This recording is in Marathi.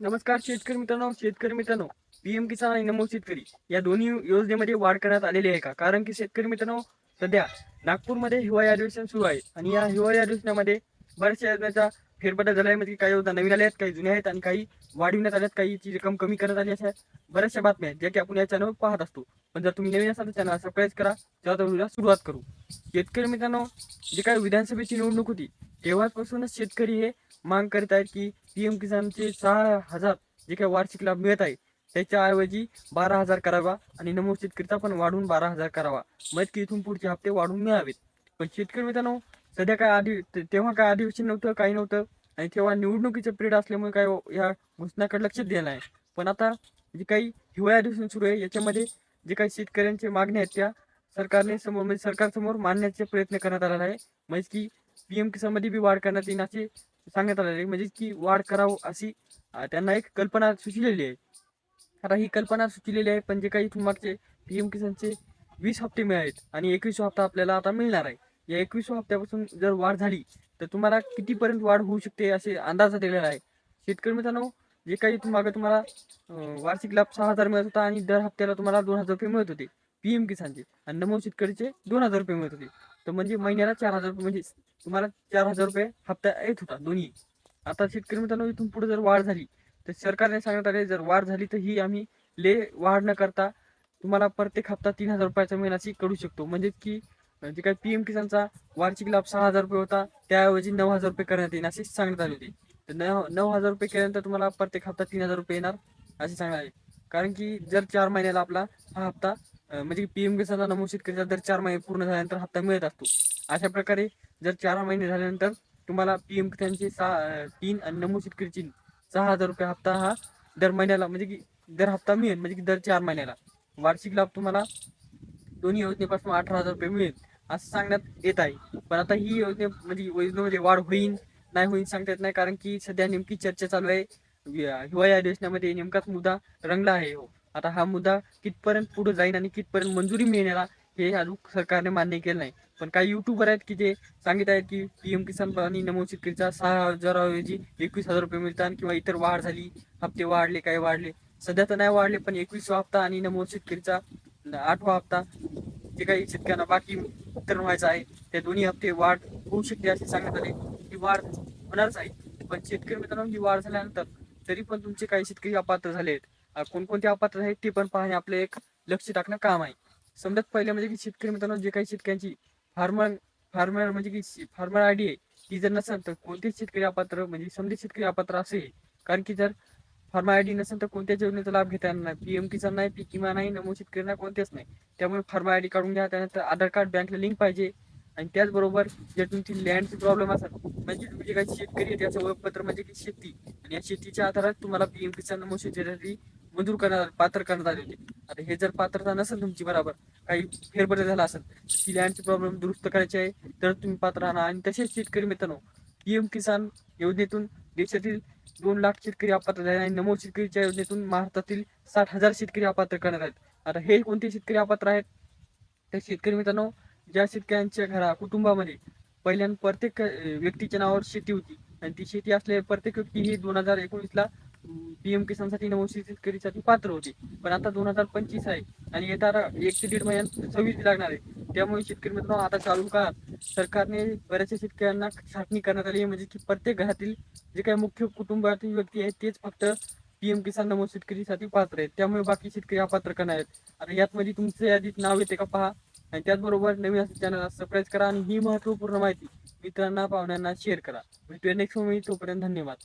नमस्कार शेतकरी मित्रांनो शेतकरी मित्रांनो पीएम किसान आणि नमो शेतकरी या दोन्ही योजनेमध्ये वाढ करण्यात आलेली आहे का? कारण की शेतकरी मित्रांनो सध्या नागपूरमध्ये हिवाळी अधिवेशन सुरू आहे आणि या हिवाळी अधिवेशनामध्ये बऱ्याचशा योजनेचा फेरबदल झाला आहे. म्हणजे काही योजना नवीन आल्या आहेत काही जुन्या आहेत आणि काही वाढविण्यात आल्यात काहीची रक्कम कमी करण्यात आली अशा बऱ्याचशा बातम्या आहेत ज्या की आपण या चॅनलवर पाहत असतो. पण जर तुम्ही नवीन असाल तर चॅनल सबस्क्राईब करा तेव्हा व्हिडिओला सुरुवात करू. शेतकरी मित्रांनो जे काही विधानसभेची निवडणूक होती तेव्हापासूनच शेतकरी हे मांग करत आहेत की पीएम किसानचे सहा हजार जे काही वार्षिक लाभ मिळत आहे त्याच्याऐवजी बारा हजार करावा आणि नमूद शेतकरीचा पण वाढवून बारा हजार करावा. मग की इथून पुढचे हप्ते वाढवून मिळावेत. पण शेतकरी मित्रांनो सध्या काय आधी तेव्हा काय अधिवेशन नव्हतं काही नव्हतं आणि तेव्हा निवडणुकीचं पिरियड असल्यामुळे काय हो, या घोषणाकडे लक्ष देणार आहे पण आता जे काही हिवाळी अधिवेशन सुरू आहे याच्यामध्ये जे काही शेतकऱ्यांच्या मागण्या आहेत त्या सरकारने समोर म्हणजे सरकारसमोर मांडण्याचा प्रयत्न करण्यात आलेला आहे. म्हणजे की पीएम किसानमध्ये बी वाढ करण्यात येईल असे सांगण्यात आलेले म्हणजे की वाढ करावं अशी त्यांना एक कल्पना सुचलेली आहे. आता ही कल्पना सुचलेली आहे पण जे काही इथून मागचे पीएम किसानचे वीस हप्ते मिळालेत आणि एकवीस हप्ता आपल्याला आता मिळणार आहे. या एकवीस हप्त्यापासून जर वाढ झाली तर तुम्हाला कितीपर्यंत वाढ होऊ शकते असे अंदाज दिलेला आहे. शेतकरी मित्रांनो जे काही इथून तुम्हाला वार्षिक लाभ सहा हजार मिळत होता आणि दर हप्त्याला तुम्हाला दोन हजार रुपये मिळत होते. पीएम किसानचे आणि नमो शेतकरीचे दोन हजार रुपये मिळत होते. तर म्हणजे महिन्याला चार हजार रुपये म्हणजे तुम्हाला चार हजार रुपये हप्ता येत होता दोन्ही. आता शेतकरी मित्रांनो इथून पुढे जर वाढ झाली तर सरकारने सांगण्यात आले जर वाढ झाली तर ही आम्ही ले वाढ न करता तुम्हाला प्रत्येक हप्ता तीन हजार रुपयाचा महिन्याची करू शकतो. म्हणजे की जे काही पीएम किसानचा वार्षिक लाभ सहा हजार रुपये होता त्याऐवजी नऊ हजार रुपये करण्यात येईल असे सांगण्यात आले होते. तर नऊ नऊ हजार रुपये केल्यानंतर तुम्हाला प्रत्येक हप्ता तीन हजार रुपये येणार असे सांगण्यात आले. कारण की जर चार महिन्याला आपला हा हप्ता म्हणजे पीएम किसानचा नमूद शेतकरीचा दर चार महिने पूर्ण झाल्यानंतर हप्ता मिळत असतो. अशा प्रकारे जर चार महिने झाल्यानंतर तुम्हाला पीएम किसानचे सहा तीन आणि नमूद शेतकरीची सहा हजार रुपये हप्ता हा दर महिन्याला म्हणजे की दर हप्ता मिळेल म्हणजे की दर चार महिन्याला. वार्षिक लाभ तुम्हाला दोन्ही योजनेपासून अठरा हजार रुपये मिळेल असं सांगण्यात येत आहे. पण आता ही योजने म्हणजे योजनेमध्ये म्हणजे वाढ होईल नाही होईल सांगता येत नाही कारण की सध्या नेमकी चर्चा चालू आहे. हिवाळी अधिवेशनामध्ये नेमकाच मुद्दा रंगला आहे हो. आता हा मुद्दा कितपर्यंत पुढे जाईल आणि कितपर्यंत मंजुरी मिळण्याला हे अजून सरकारने मान्य केलं नाही. पण काही युट्यूबर आहेत की जे सांगित आहेत की पीएम किसान आणि नमो शेतकरीचा सहा हजाराऐवजी एकवीस हजार रुपये मिळतात किंवा इतर वाढ झाली हप्ते वाढले काही वाढले. सध्या तर नाही वाढले पण एकवीसवा हप्ता आणि नमो शेतकरीचा आठवा हप्ता जे काही शेतकऱ्यांना बाकी उत्तर व्हायचं आहे त्या दोन्ही हप्ते वाढ होऊ शकते असे सांगण्यात आले. ही वाढ होणारच आहे. पण शेतकरी मित्रांनो ही वाढ झाल्यानंतर तरी पण तुमचे काही शेतकरी अपात्र झाले आहेत. कोणकोणती अपात्र आहेत ते पण पाहणे आपले एक लक्ष टाकणं काम आहे. समजत पहिले म्हणजे की शेतकरी मित्रांनो जे काही शेतकऱ्यांची फार्मर फार्मर म्हणजे की फार्मर आय डी आहे ती जर नसेल तर कोणतेच शेतकरी अपात्र म्हणजे समजे शेतकरी अपात्र असेल कारण की जर फार्मर आय डी नसेल तर कोणत्याच योजनेचा लाभ घेता येणार नाही? पीएम किसान नाही पी किमान नाही नमो शेतकऱ्यांना कोणतेच नाही. त्यामुळे फार्मर आय डी काढून घ्या त्यानंतर आधार कार्ड बँकला लिंक पाहिजे आणि त्याचबरोबर जर तुमची लँडची प्रॉब्लेम असेल म्हणजे तुम्ही जे काही शेतकरी आहे त्याचं ओळखपत्र म्हणजे की शेती. आणि या शेतीच्या आधारात तुम्हाला पीएम किसान नमो शेतीसाठी मंजूर करण्यात पात्र करण्यात आले होते आता हे जर पात्रता नसेल तुमची बरोबर काही फेरबदल झाला असेल ती लँडची प्रॉब्लेम दुरुस्त करायची आहे तर तुम्ही पात्र राहणार. आणि तसेच शेतकरी मित्रांनो पीएम किसान योजनेतून देशातील दोन लाख शेतकरी अपात्र झाले आणि नमो शेतकरीच्या योजनेतून महाराष्ट्रातील साठ हजार शेतकरी अपात्र करण्यात आहेत आता हे कोणते शेतकरी अपात्र आहेत? तर शेतकरी मित्रांनो ज्या शेतकऱ्यांच्या घरा कुटुंबामध्ये पहिल्यांदा प्रत्येक व्यक्तीच्या नावावर शेती होती. आणि ती शेती असलेली प्रत्येक व्यक्ती ही दोन हजार एकोणीसला पीएम किसानसाठी नमो शेतकरीसाठी पात्र होते. पण आता दोन हजार पंचवीस आहे आणि येणारा एक ते दीड महिन्यात सव्वीस लागणार आहे. त्यामुळे शेतकरी मित्रांनो आता चालू काळात सरकारने बऱ्याचशा शेतकऱ्यांना छाटणी करण्यात आली आहे. म्हणजे की प्रत्येक घरातील जे काही मुख्य कुटुंबातील व्यक्ती आहेत तेच फक्त पीएम किसान नमो शेतकरीसाठी पात्र आहेत. त्यामुळे बाकी शेतकरी अपात्र करणार आहेत. आता यातमध्ये तुमचं यादीत नाव येते का पहा. आणि त्याचबरोबर नवीन असं चॅनलला सबस्क्राईब करा आणि ही महत्त्वपूर्ण माहिती मित्रांना पाहुण्यांना शेअर करा. भेटूया नेक्स्ट मूवी तोपर्यंत धन्यवाद.